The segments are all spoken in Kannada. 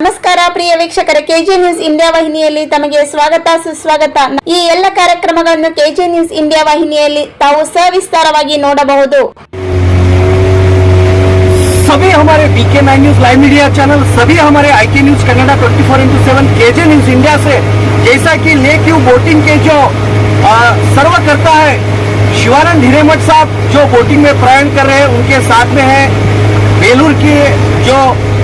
ನಮಸ್ಕಾರ ಪ್ರಿಯ ವೀಕ್ಷಕರ ಕೆಜೆ ನ್ಯೂಸ್ ಇಂಡಿಯಾ ವಾಹಿನಿಯಲ್ಲಿ ತಮಗೆ ಸ್ವಾಗತ ಸುಸ್ವಾಗತ ಈ ಎಲ್ಲ ಕಾರ್ಯಕ್ರಮಗಳನ್ನು ಕೆಜೆ ನ್ಯೂಸ್ ಇಂಡಿಯಾ ವಾಹಿನಿಯಲ್ಲಿ ತಾವು ಸವಿಸ್ತಾರವಾಗಿ ನೋಡಬಹುದು सभी हमारे BK nine news live media channel सभी हमारे I K news Kannada twenty four into seven KJ news India से जैसा कि लेक यू बोटिंग के जो आ, सर्व करता है शिवानंद हिरेमठ साहब जो बोटिंग में प्रयाण कर रहे हैं उनके साथ में है बेलूर के जो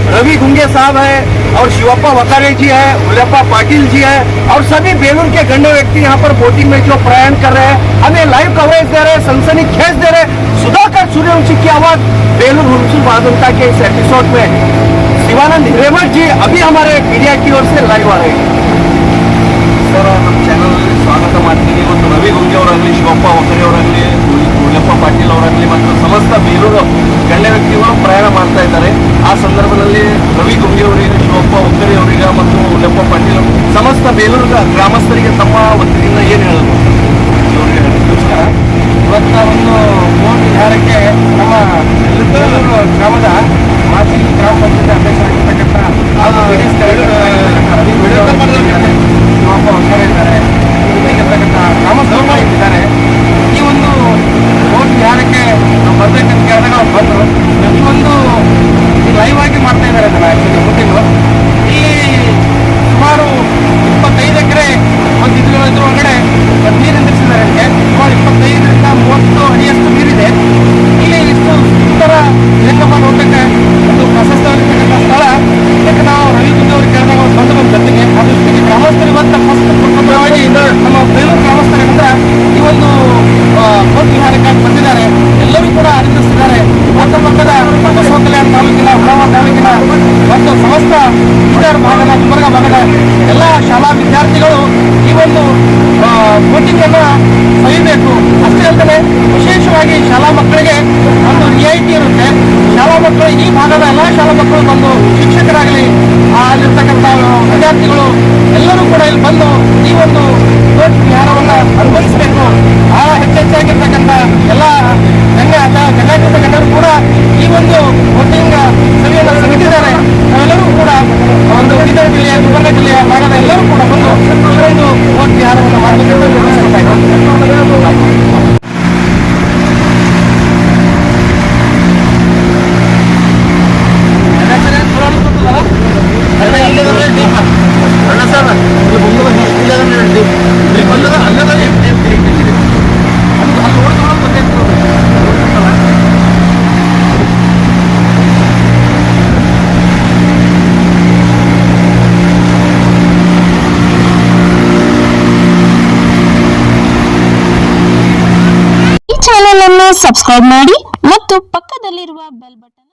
रवि गुंगे साहब है, और शिवप्पा वकारे जी है उलप्पा पाटिल जी है, और सभी बेलून के गंडे व्यक्ति यहाँ पर बोटिंग में जो प्रयाण कर रहे हैं। हमें लाइव कवरेज दे रहे हैं, सनसनी खेस दे रहे हैं। सुधाकर सूर्यवंशी की आवाज़, बेलून हुनसुल बहादुरता के इस एपिसोड में। शिवानंद हिरेमठ जी, अभी हमारे मीडिया की ओर से लाइव आ रहे हैं। सर हम चैनल स्वागत मानते तो हैं रवि गुंगे और अगले शिवप्पा वकरे और अगले उल्लप्पा पाटिल और अगले मतलब समस्त बेलून ವ್ಯಕ್ತಿಗಳು ಪ್ರಯಾಣ ಮಾಡ್ತಾ ಇದ್ದಾರೆ. ಆ ಸಂದರ್ಭದಲ್ಲಿ ರವಿ ಗುಂಡಿ ಅವರಿಗೆ, ಶಿವಪ್ಪ ಉಕ್ಕರಿ ಅವರಿಗೆ ಮತ್ತು ಲೆಪ್ಪ ಪಾಟೀಲ್ ಸಮಸ್ತ ಬೇಲೂರು ಗ್ರಾಮಸ್ಥರಿಗೆ ತಮ್ಮ ವತಿಯಿಂದ ಏನು ಹೇಳೋದು? ಇವತ್ತ ಒಂದು ಮೂರು ವಿಹಾರಕ್ಕೆ ನಮ್ಮ ಗ್ರಾಮದ ಮಾಜಿ ಗ್ರಾಮ ಪಂಚಾಯತ್ ಅಧ್ಯಕ್ಷರಾಗಿರ್ತಕ್ಕಂಥ ಹಾಗೂ ಬಿಡಿ ಶಿವಪ್ಪ ಹೊಸರೆ ಇದ್ದಾರೆ ಇರ್ತಕ್ಕಂಥ ಗ್ರಾಮಸ್ಥರು ಇದ್ದಾರೆ ಈ ಒಂದು ಬೋಟ್ ವಿಹಾರಕ್ಕೆ ನಾವು ಬರ್ಬೇಕಂತ ಕೇಳಿದಾಗ ಅವ್ರು ಬಂದರು ಈ ಒಂದು ಲೈವ್ ಆಗಿ ಮಾಡ್ತಾ ಇದ್ದಾರೆ ಅದನ್ನ ಆ್ಯಕ್ಚುಲಿ ಬುಕ್ಕಿಂಗು ಇಲ್ಲಿ ಸುಮಾರು ಇಪ್ಪತ್ತೈದು ಎಕರೆ ಒಂದು ಇದ್ರ ಒಳಗಡೆ ನೀರು ನಿಲ್ಲಿಸಿದ್ದಾರೆ ನನಗೆ ಸುಮಾರು ಇಪ್ಪತ್ತೈದರಿಂದ ಮೂವತ್ತು ಅಡಿಯಷ್ಟು ನೀರಿದೆ. ಇಲ್ಲಿ ಇಷ್ಟು ಸುಂದರ ಲಿಂಗಮ್ಮ ನೋಡಲಿಕ್ಕೆ ಒಂದು ಪ್ರಶಸ್ತವಾಗಿರ್ತಕ್ಕಂಥ ಸ್ಥಳ. ಇದಕ್ಕೆ ನಾವು ರವಿ ಗುಂಜ್ ಅವ್ರು ಕೇಳಿದಾಗ ಅವ್ರು ಬಂದು ನಮ್ಮ ಜೊತೆಗೆ ಅದು ಜೊತೆಗೆ ಗ್ರಾಮಸ್ಥರು ಫಸ್ಟ್ ಪ್ರಥಮವಾಗಿ ನಮ್ಮ ಗ್ರಾಮಸ್ಥರು ಏನಂದ್ರೆ ಈ ಒಂದು ವಿಹಾರಕ್ಕಾಗಿ ಬಂದಿದ್ದಾರೆ. ಎಲ್ಲರೂ ಕೂಡ ಆನಂದಿಸಿದ್ದಾರೆ ಅಕ್ಕಪಕ್ಕದ ಬಸವ ಕಲ್ಯಾಣ ತಾಲೂಕಿನ ಹೊರವ ತಾಲೂಕಿನ ಮತ್ತು ಸಮಸ್ತ ಬೀದರ್ ಭಾಗದ ಗುಲ್ಬರ್ಗ ಭಾಗದ ಎಲ್ಲ ಶಾಲಾ ವಿದ್ಯಾರ್ಥಿಗಳು ಈ ಬೋಟಿಂಗ್ ಸವಿಬೇಕು ಅಷ್ಟೇ ಅಲ್ಲದೆ ವಿಶೇಷವಾಗಿ ಶಾಲಾ ಮಕ್ಕಳಿಗೆ ಒಂದು ರಿಯಾಯಿತಿ ಇರುತ್ತೆ. ಶಾಲಾ ಮಕ್ಕಳು ಈ ಭಾಗದ ಎಲ್ಲ ಶಾಲಾ ಮಕ್ಕಳು ಬಂದು ಶಿಕ್ಷಕರಾಗಲಿ ಅಲ್ಲಿರ್ತಕ್ಕಂಥ ವಿದ್ಯಾರ್ಥಿಗಳು ಎಲ್ಲರೂ ಕೂಡ ಇಲ್ಲಿ ಬಂದು ಈ ಒಂದು ಜ್ಞಾನವನ್ನ ಅನುಭವಿಸಬೇಕು. ಆ, ಹೆಚ್ಚೆಚ್ಚಾಗಿರ್ತಕ್ಕಂಥ ಎಲ್ಲ ಗಣ್ಯ ಗಣ್ಯಾಕೃತ ಗಣ್ಯರು ಕೂಡ ಈ ಒಂದು ವೋಟಿಂಗ್ ಸಭೆಯನ್ನು ಸವಿದಿದ್ದಾರೆ ನಾವೆಲ್ಲರೂ ಕೂಡ ಒಂದು ಬೀದರ್ ಜಿಲ್ಲೆಯ ಗುಲ್ಬರ್ಗ ಜಿಲ್ಲೆಯ ಭಾಗದ ಎಲ್ಲರೂ ಕೂಡ ಬಂದು ಈ ಒಂದು ಬೋಟ್ ವಿಹಾರವನ್ನು ಮಾಡಬೇಕೆಂದು ನಿರ್ವಹಿಸ್ತಾ ಇದ್ದಾರೆ ಈ ಚಾನೆಲ್ ಅನ್ನು ಸಬ್ಸ್ಕ್ರೈಬ್ ಮಾಡಿ ಮತ್ತು ಪಕ್ಕದಲ್ಲಿರುವ ಬೆಲ್ ಬಟನ್